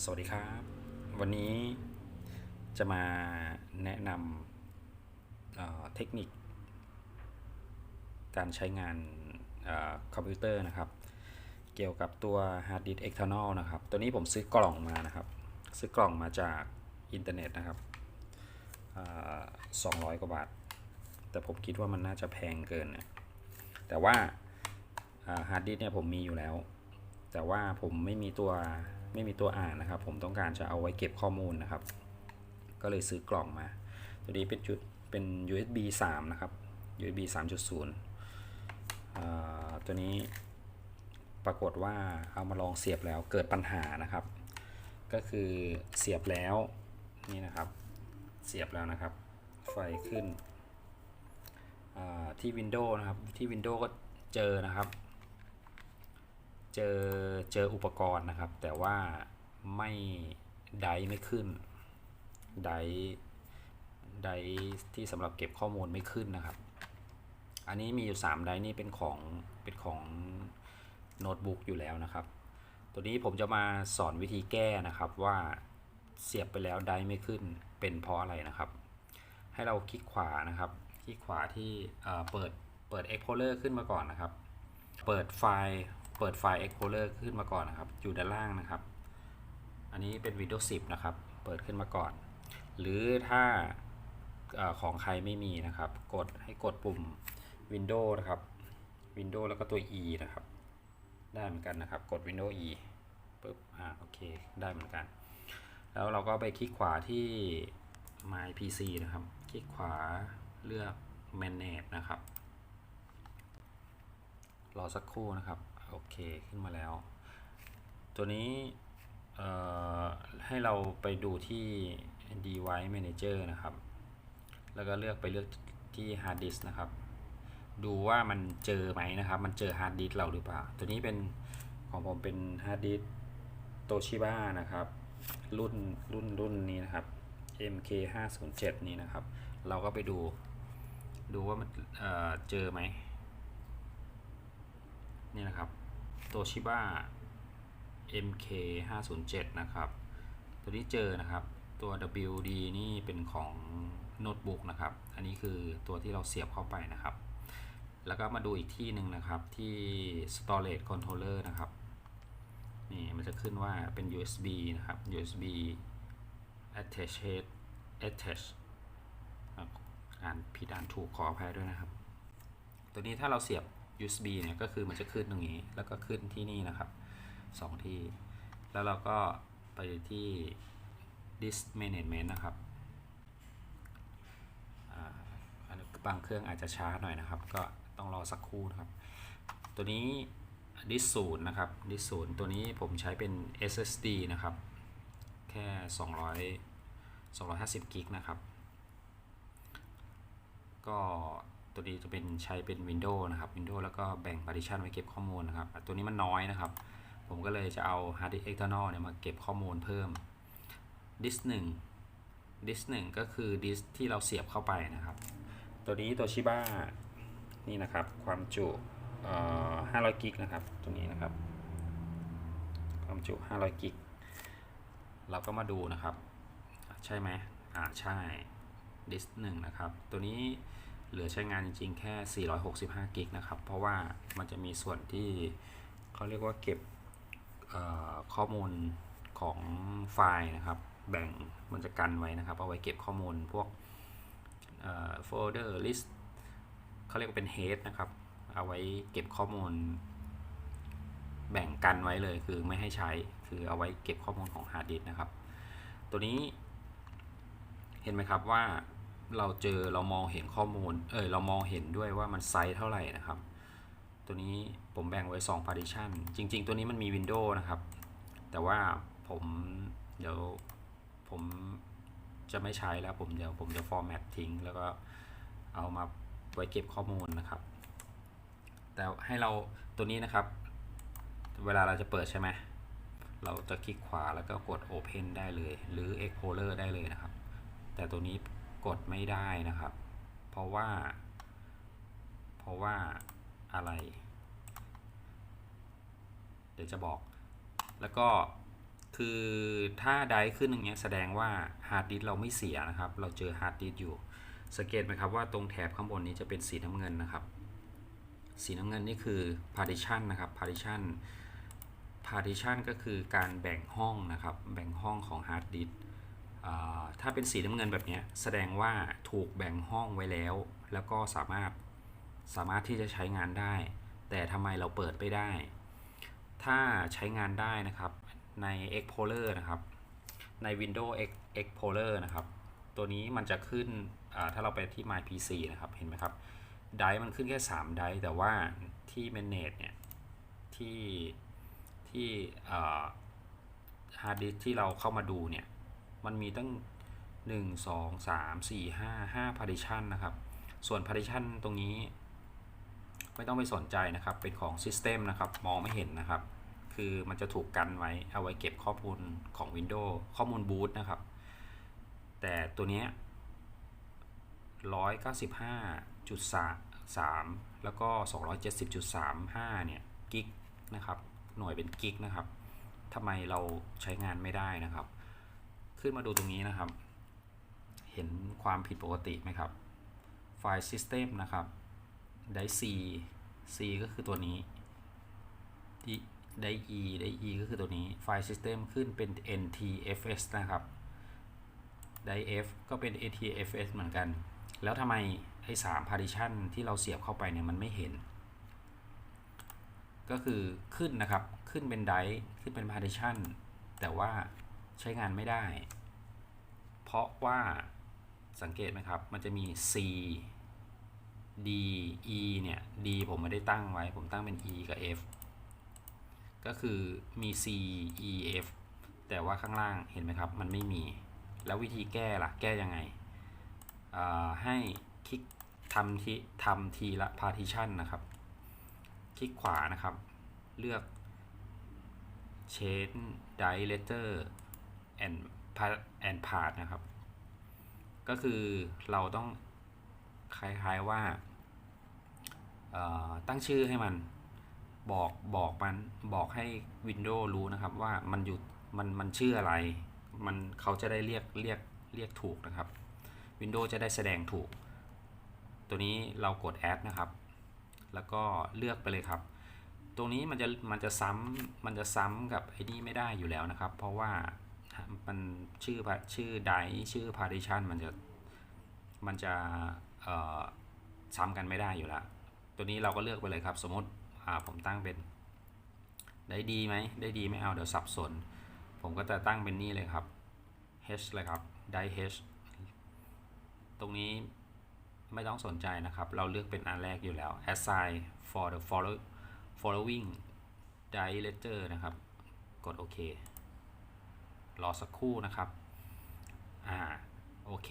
สวัสดีครับ วันนี้จะมาแนะนำเเทคนิค การใช้งานอคอมพิวเตอร์นะครับ เกี่ยวกับตัว Hard Disk External นะครับ ตัวนี้ผมซื้อกล่องมานะครับ ซื้อกล่องมาจากอินเทอร์เน็ตนะครับสองร้อยกว่าบาท แต่ผมคิดว่ามันน่าจะแพงเกินนะแต่ว่าฮาร์ดดิสเนี่ยผมมีอยู่แล้ว แต่ว่าผมไม่มีตัว ไม่มีตัวอ่านนะครับ ผมต้องการจะเอาไว้เก็บข้อมูลนะครับ ก็เลยซื้อกล่องมา ตัวนี้เป็นจุดเป็น USB 3 นะครับ USB 3.0อตัวนี้ปรากฏว่าเอามาลองเสียบแล้วเกิดปัญหานะครับ ก็คือเสียบแล้วนี่นะครับ เสียบแล้วนะครับ ไฟขึ้นที่ Windows นะครับ ที่ Windows ก็เจอนะครับ เจอเจออุปกรณ์นะครับ แต่ว่าไม่ไดไม่ขึ้นไดไดที่สำหรับเก็บข้อมูลไม่ขึ้นนะครับ อันนี้มีอยู่ 3 ไดนี่เป็นของเป็นของโน้ตบุ๊กอยู่แล้วนะครับ ตัวนี้ผมจะมาสอนวิธีแก้นะครับว่าเสียบไปแล้วไดไม่ขึ้นเป็นเพราะอะไรนะครับ ให้เราคลิกขวานะครับ คลิกขวาที่เอ่อเปิดเปิด Explorer ขึ้นมาก่อนนะครับ เปิดไฟล์ เปิดไฟล์ Explorer ขึ้นมาก่อนนะครับ อยู่ด้านล่างนะครับ อันนี้เป็น Windows 10 นะครับ เปิดขึ้นมาก่อน หรือถ้าอของใครไม่มีนะครับ กดให้กดปุ่ม Windows นะครับ Windows แล้วก็ตัว E นะครับ ได้เหมือนกันนะครับ กด Windows E ปึ๊บ อ่า โอเค ได้เหมือนกัน แล้วเราก็ไปคลิกขวาที่ My PC นะครับ คลิกขวาเลือก Manage นะครับ รอสักครู่นะครับ โอเคขึ้นมาแล้ว ตัวนี้ให้เราไปดูที่ device manager นะครับ แล้วก็เลือกไปเลือกที่ hard disk นะครับ ดูว่ามันเจอไหมนะครับ มันเจอ hard disk เราหรือเปล่า ตัวนี้เป็นของผมเป็น hard disk Toshiba นะครับ รุ่นรุ่นรุ่นนี้นะครับ MK 5 0 7นี้นะครับ เราก็ไปดู ดูว่ามันเเจอไหมนี่นะครับ ตัวชิบ้า MK 507นะครับ ตัวนี้เจอนะครับ ตัว WD นี่เป็นของโน้ตบุ๊กนะครับ อันนี้คือตัวที่เราเสียบเข้าไปนะครับ แล้วก็มาดูอีกที่หนึ่งนะครับที่ storage controller นะครับ นี่มันจะขึ้นว่าเป็น USB นะครับ USB attached attach อ่านผิดอ่านถูกขออภัยด้วยนะครับ ตัวนี้ถ้าเราเสียบ USB เนี่ยก็คือมันจะขึ้นตรงนี้ แล้วก็ขึ้นที่นี่นะครับสองที่ แล้วเราก็ไปที่ disk management นะครับบางเครื่องอาจจะช้าหน่อยนะครับ ก็ต้องรอสักครู่นะครับ ตัวนี้ disk ศูนย์นะครับ disk ศูนย์ตัวนี้ผมใช้เป็น SSD นะครับ แค่ 200 250กิกนะครับ ก็ ตัวนี้จะเป็นใช้เป็น Windows นะครับ Windows แล้วก็แบ่ง partition ไว้เก็บข้อมูลนะครับ ตัวนี้มันน้อยนะครับ ผมก็เลยจะเอา hard disk external เนี่ยมาเก็บข้อมูลเพิ่ม disk 1 disk 1ก็คือ disk ที่เราเสียบเข้าไปนะครับ ตัวนี้ตัวชิบ้านี่นะครับ ความจุเอ่อ500กิกนะครับ ตัวนี้นะครับ ความจุ500กิกเราก็มาดูนะครับ ใช่ไหมอ่าใช่ดิสหนึ่งนะครับ ตัวนี้ เหลือใช้งานจริงๆ แค่ 465 กิกนะครับ เพราะว่ามันจะมีส่วนที่เขาเรียกว่าเก็บข้อมูลของไฟล์นะครับ แบ่งมันจะกันไว้นะครับ เอาไว้เก็บข้อมูลพวกโฟลเดอร์ลิสต์เขาเรียกว่าเป็น head นะครับ เอาไว้เก็บข้อมูล แบ่งกันไว้เลยคือไม่ให้ใช้ คือเอาไว้เก็บข้อมูลของฮาร์ดดิสก์นะครับ ตัวนี้เห็นไหมครับว่า เราเจอเรามองเห็นข้อมูล เออเรามองเห็นด้วยว่ามันไซส์เท่าไหร่นะครับ ตัวนี้ผมแบ่งไว้ 2 partition จริง ๆ ตัวนี้มันมี Windows นะครับ แต่ว่าผมเดี๋ยวผมจะไม่ใช้แล้วผมเดี๋ยวผมจะ format ทิ้ง แล้วก็เอามาไว้เก็บข้อมูลนะครับ แต่ให้เราตัวนี้นะครับ เวลาเราจะเปิดใช่ไหมเราจะคลิกขวาแล้วก็กด Open ได้เลย หรือ Explorer ได้เลยนะครับ แต่ตัวนี้ กดไม่ได้นะครับ เพราะว่า เพราะว่าอะไร เดี๋ยวจะบอก แล้วก็คือถ้าได้ขึ้นอย่างเงี้ยแสดงว่าฮาร์ดดิสเราไม่เสียนะครับ เราเจอฮาร์ดดิสอยู่สังเกตไหมครับว่าตรงแถบข้างบนนี้จะเป็นสีน้ำเงินนะครับ สีน้ำเงินนี่คือ partition นะครับ partition partition ก็คือการแบ่งห้องนะครับ แบ่งห้องของฮาร์ดดิสก์ ถ้าเป็นสีน้ำเงินแบบนี้แสดงว่าถูกแบ่งห้องไว้แล้ว แล้วก็สามารถสามารถที่จะใช้งานได้ แต่ทำไมเราเปิดไม่ได้ ถ้าใช้งานได้นะครับใน Explorer นะครับ ใน Windows Explorer นะครับ ตัวนี้มันจะขึ้นถ้าเราไปที่ My PC นะครับ เห็นไหมครับไดมันขึ้นแค่ 3 ไดแต่ว่าที่ Manage เนี่ย ที่ที่ฮาร์ดดิสที่เราเข้ามาดูเนี่ย มันมีตั้ง 1 2 3 4 5 5 partition นะครับ ส่วน partition ตรงนี้ ไม่ต้องไปสนใจนะครับ เป็นของ System นะครับ มองไม่เห็นนะครับ คือมันจะถูกกันไว้ เอาไว้เก็บข้อมูลของ Windows ข้อมูลบูตนะครับ แต่ตัวนี้ย195.3 แล้วก็ 270.35 เนี่ย กิก นะครับ หน่วยเป็นกิก นะครับทำไมเราใช้งานไม่ได้นะครับ ขึ้นมาดูตรงนี้นะครับ เห็นความผิดปกติไหมครับ ไฟล์ System นะครับ ได้ C C ก็คือตัวนี้ที่ได้ E ได้ E ก็คือตัวนี้ ไฟล์ System ขึ้นเป็น NTFS นะครับ ได้ F ก็เป็น ATFS เหมือนกัน แล้วทำไมไอ้3 partition ที่เราเสียบเข้าไปเนี่ยมันไม่เห็น ก็คือขึ้นนะครับ ขึ้นเป็นไดขึ้นเป็น partition แต่ว่า ใช้งานไม่ได้ เพราะว่าสังเกตไหมครับ มันจะมี C D E เนี่ย D ผมไม่ได้ตั้งไว้ ผมตั้งเป็น E กับ F ก็คือมี C E F แต่ว่าข้างล่างเห็นไหมครับ มันไม่มี แล้ววิธีแก้ล่ะ แก้ยังไงอ่าให้คลิกทำทีทำทีละ partition นะครับ คลิกขวานะครับ เลือก change director and and path นะครับ ก็คือเราต้องคล้ายๆว่าตั้งชื่อให้มันบอกบอกมันบอกให้ Windows รู้นะครับว่ามันอยู่มันมันชื่ออะไร มันเขาจะได้เรียกเรียกเรียกถูกนะครับ Windows จะได้แสดงถูก ตัวนี้เรากด add นะครับ แล้วก็เลือกไปเลยครับ ตรงนี้มันจะมันจะซ้ำมันจะซ้ำกับไอ้นี่ไม่ได้อยู่แล้วนะครับ เพราะว่า มันชื่อชื่อไดชื่อ partition มันจะมันจะเออซ้ำกันไม่ได้อยู่แล้วตัวนี้เราก็เลือกไปเลยครับ สมมติผมตั้งเป็น ได้ดีไหมได้ดีไม่เอาเดี๋ยวสับสน ผมก็จะตั้งเป็นนี่เลยครับ h เลยครับได้ h ตรงนี้ไม่ต้องสนใจนะครับ เราเลือกเป็นอันแรกอยู่แล้ว assign for the follow following director นะครับ กดโอเค รอสักครู่นะครับ อ่า โอเค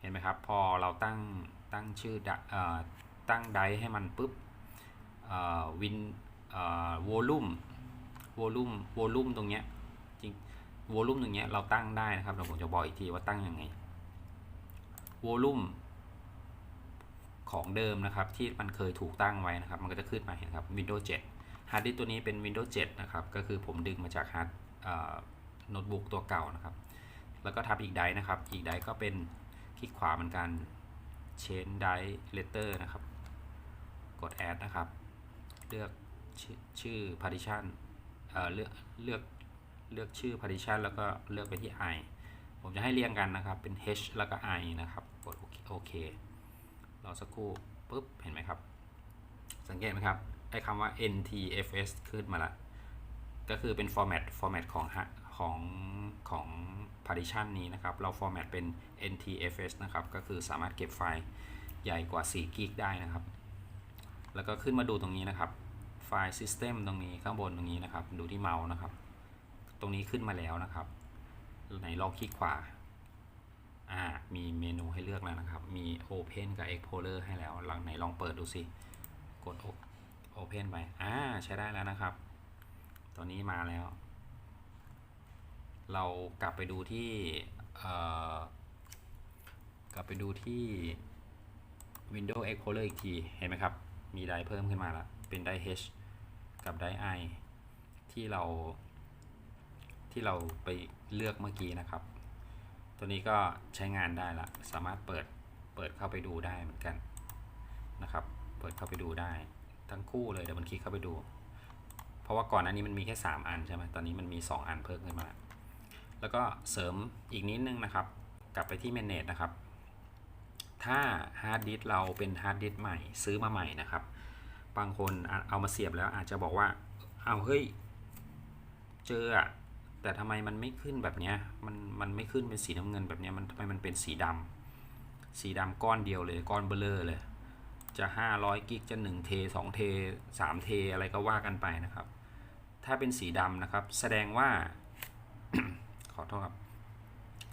เห็นไหมครับ พอเราตั้ง ตั้งชื่อดเอ่อตั้งไดให้มันปุ๊บเอ่อวินเอ่อวอลลุ่มวอลลุ่มวอลลุ่มตรงเนี้ย จริงวอลลุ่มตรงเนี้ยเราตั้งได้นะครับเดี๋ยวผมจะบอกอีกทีว่าตั้งยังไงวอลลุ่มของเดิมนะครับ ที่มันเคยถูกตั้งไว้นะครับ มันก็จะขึ้นมาเห็นครับ Windows 7ฮาร์ดดิสตัวนี้เป็น Windows 7 นะครับ ก็คือผมดึงมาจากฮาร์ด โน้ตบุ๊กตัวเก่านะครับ แล้วก็ทับอีกไดนะครับ อีกไดก็เป็นคลิกขวาเหมือนกัน change die letter นะครับ กด add นะครับ เลือกชื่อชื่อ partition เอ่อเลือกเลือกเลือกชื่อ partition แล้วก็เลือกไปที่ i ผมจะให้เรียงกันนะครับ เป็น h แล้วก็ i นะครับ กดโอเครอสักครู่ปุ๊บ เห็นไหมครับ สังเกตไหมครับไอ้คำว่า ntfs ขึ้นมาละ ก็คือเป็น format format ของฮะ ของของ partition นี้นะครับ เรา format เป็น ntfs นะครับ ก็คือสามารถเก็บไฟล์ใหญ่กว่า4กิกได้นะครับ แล้วก็ขึ้นมาดูตรงนี้นะครับ ไฟล์ system ตรงนี้ข้างบนตรงนี้นะครับ ดูที่เมาส์นะครับ ตรงนี้ขึ้นมาแล้วนะครับไหนลองคลิกขวาอ่ามีเมนูให้เลือกแล้วนะครับ มี Open กับ Explorer ให้แล้วลองไหนลองเปิดดูสิ กด Open ไป อ่า ใช้ได้แล้วนะครับตัวนี้มาแล้ว เรากลับไปดูที่กลับไปดูที่ Windows Explorer อีกที เห็นไหมครับ มีไดเพิ่มขึ้นมาแล้วเป็นได H กับได I ที่เรา ที่เราไปเลือกเมื่อกี้นะครับ ตัวนี้ก็ใช้งานได้ละ สามารถเปิด เปิดเข้าไปดูได้เหมือนกันนะครับ เปิดเข้าไปดูได้ ทั้งคู่เลยเดี๋ยวมันคลิกเข้าไปดู เพราะว่าก่อนอันนี้มันมีแค่ 3 อันใช่ไหมตอนนี้มันมี 2 อันเพิ่มขึ้นมา แล้วก็เสริมอีกนิดนึงนะครับ กลับไปที่ manage นะครับ ถ้าฮาร์ดดิสเราเป็นฮาร์ดดิสใหม่ซื้อมาใหม่นะครับ บางคนเอามาเสียบแล้วอาจจะบอกว่า เอาเฮ้ย เจออะแต่ทำไมมันไม่ขึ้นแบบนี้มันมันไม่ขึ้นเป็นสีน้ำเงินแบบนี้มันทำไมมันเป็นสีดำสีดำก้อนเดียวเลยก้อนเบลเลอร์เลย จะ 500 กิกจะ1เท2เท3เทอะไรก็ว่ากันไปนะครับ ถ้าเป็นสีดำนะครับ แสดงว่า ขอโทษครับ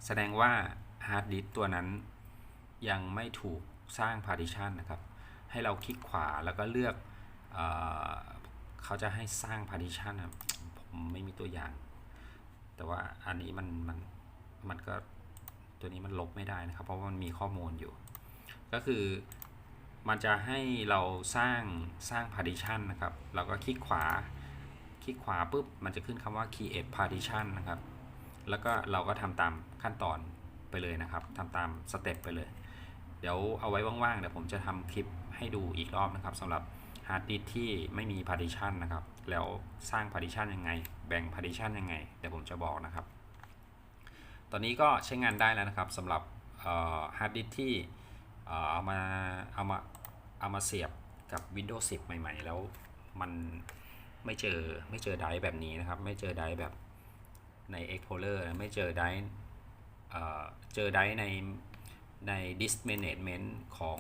แสดงว่าฮาร์ดดิสตัวนั้นยังไม่ถูกสร้าง partition นะครับ ให้เราคลิกขวาแล้วก็เลือกเอเขาจะให้สร้าง partition นะผมไม่มีตัวอย่าง แต่ว่าอันนี้มันมันมันก็ตัวนี้มันลบไม่ได้นะครับ เพราะว่ามันมีข้อมูลอยู่ ก็คือมันจะให้เราสร้างสร้าง partition นะครับ เราก็คลิกขวา คลิกขวาปุ๊บ มันจะขึ้นคำว่า create partition นะครับ แล้วก็เราก็ทำตามขั้นตอนไปเลยนะครับทำตามสเต็ปไปเลย เดี๋ยวเอาไว้ว่างๆเดี๋ยวผมจะทำคลิปให้ดูอีกรอบนะครับสำหรับฮาร์ดดิสที่ไม่มี partition นะครับ แล้วสร้าง partition ยังไง แบ่ง partition ยังไง เดี๋ยวผมจะบอกนะครับ ตอนนี้ก็ใช้งานได้แล้วนะครับสำหรับฮาร์ดดิสที่เอามาเอามาเอามาเสียบกับ Windows 10 ใหม่ ๆ แล้วมันไม่เจอไม่เจอไดร์แบบนี้นะครับ ไม่เจอไดร์แบบ ใน Explorer ไม่เจอไดร์เจอไดร์ในใน Disk Management ของ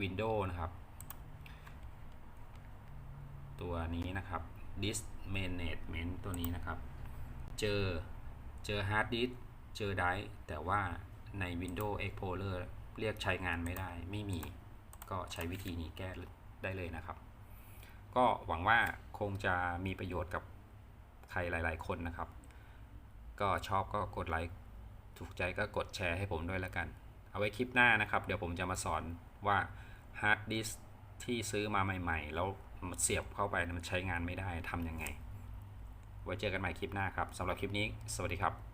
Windows นะครับ ตัวนี้นะครับ Disk Management ตัวนี้นะครับ เจอเจอ Hard Disk เจอไดร์แต่ว่าใน Windows Explorer เรียกใช้งานไม่ได้ไม่มี ก็ใช้วิธีนี้แก้ได้เลยนะครับ ก็หวังว่าคงจะมีประโยชน์กับใครหลาย ๆ คนนะครับ ก็ชอบก็กดไลค์ถูกใจก็กดแชร์ให้ผมด้วยแล้วกัน เอาไว้คลิปหน้านะครับ เดี๋ยวผมจะมาสอนว่าฮาร์ดดิสที่ซื้อมาใหม่ ๆ แล้วมันเสียบเข้าไปมันใช้งานไม่ได้ทำยังไง ไว้เจอกันใหม่คลิปหน้าครับสำหรับคลิปนี้ สวัสดีครับ